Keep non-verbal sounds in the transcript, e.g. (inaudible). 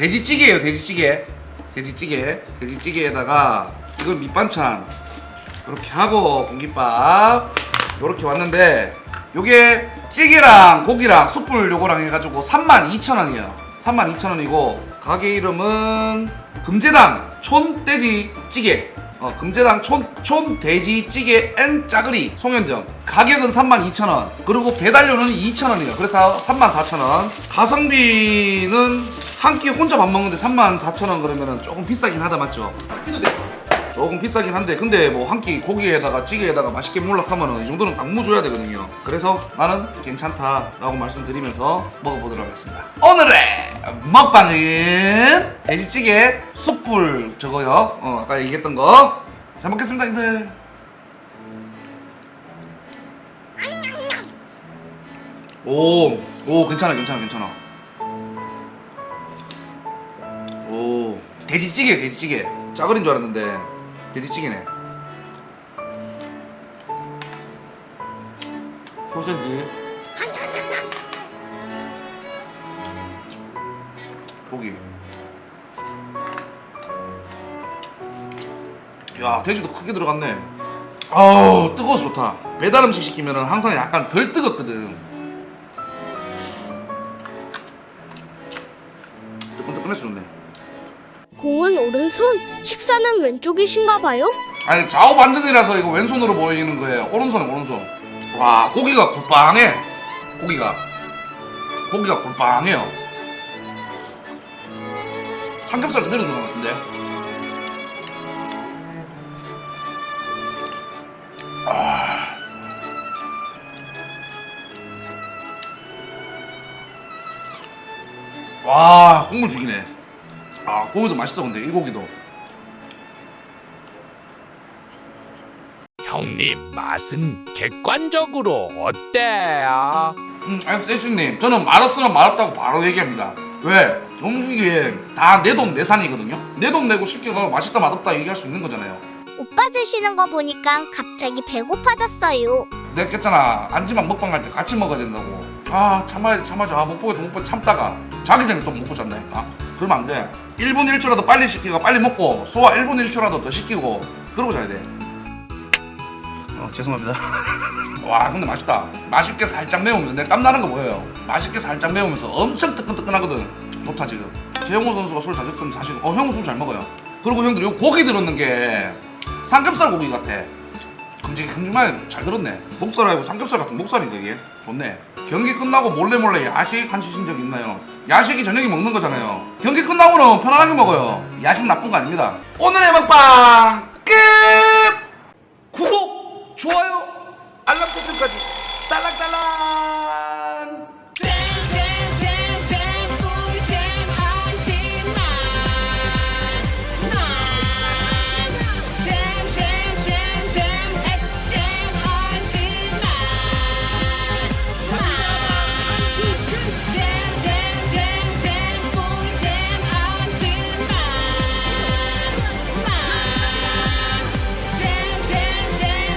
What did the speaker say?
자, 돼지찌개예요, 돼지찌개. 돼지찌개. 돼지찌개에다가 이걸 밑반찬 이렇게 하고 공깃밥 이렇게 왔는데 요게 찌개랑 고기랑 숯불 요거랑 해가지고 32,000원이에요. 32,000원이고 가게 이름은 금제당 촌돼지 찌개. 어, 금제당 촌, 촌 돼지 찌개 앤 짜그리 송현점 가격은 32,000원 그리고 배달료는 2,000원이에요 그래서 34,000원 가성비는 한 끼 혼자 밥 먹는데 34,000원 그러면은 조금 비싸긴 하다 맞죠? 끼도 돼. 조금 비싸긴 한데 근데 뭐 한 끼 고기에다가 찌개에다가 맛있게 몰락하면은 이 정도는 당무 줘야 되거든요. 그래서 나는 괜찮다라고 말씀드리면서 먹어보도록 하겠습니다. 오늘의 먹방은 돼지찌개 숯불 저거요. 어 아까 얘기했던 거 잘 먹겠습니다 형들. 오, 오 괜찮아 괜찮아 괜찮아 돼지찌개 돼지찌개. 짜글인 줄 알았는데 돼지찌개네. 소세지. 고기. 야 돼지도 크게 들어갔네. 아우 뜨거워서 좋다. 배달 음식 시키면은 항상 약간 덜 뜨겁거든. 뜨끈뜨끈해서 좋네 공은 오른손, 식사는 왼쪽이신가 봐요? 아니 좌우 반전이라서 이거 왼손으로 보이는 거예요. 오른손은 오른손. 와 고기가 굴빵해. 고기가 고기가 굴빵해요. 삼겹살 그대로 들어간 것 같은데. 아. 와 국물 죽이네. 아 고기도 맛있어 근데 이 고기도. 형님 맛은 객관적으로 어때요? 음, 아니 세슈님 저는 맛없으면 맛없다고 바로 얘기합니다. 왜? 음식이 다 내 돈 내산이거든요? 내 돈 내고 시켜서 맛있다 맛없다 얘기할 수 있는 거잖아요. 오빠 드시는 거 보니까 갑자기 배고파졌어요. 내가 했잖아. 안지만 먹방 갈 때 같이 먹어야 된다고. 아 참아야지 참아야지 아, 못 보겠다 못 보겠다. 참다가 자기 전에 또 먹고 잔다니까. 그러면 안돼 1분 1초라도 빨리 시키고 빨리 먹고 소화 1분 1초라도 더 시키고 그러고 자야 돼. 어, 죄송합니다. (laughs) 와 근데 맛있다. 맛있게 살짝 매우면서 내 땀 나는 거 보여요? 맛있게 살짝 매우면서 엄청 뜨끈뜨끈하거든 좋다 지금. 재영호 선수가 술다 줬던 사실 어 형은 술 잘 먹어요. 그리고 형들 요 고기 들었는 게 삼겹살 고기 같아 큼직큼직하게 잘 들었네. 목살 아니고 삼겹살 같은 목살인데 이게? 좋네. 경기 끝나고 몰래 몰래 야식 한시신 적 있나요? 야식이 저녁에 먹는 거잖아요. 경기 끝나고는 편안하게 먹어요. 야식 나쁜 거 아닙니다. 오늘의 먹방 끝! 구독 좋아요 알람 설정까지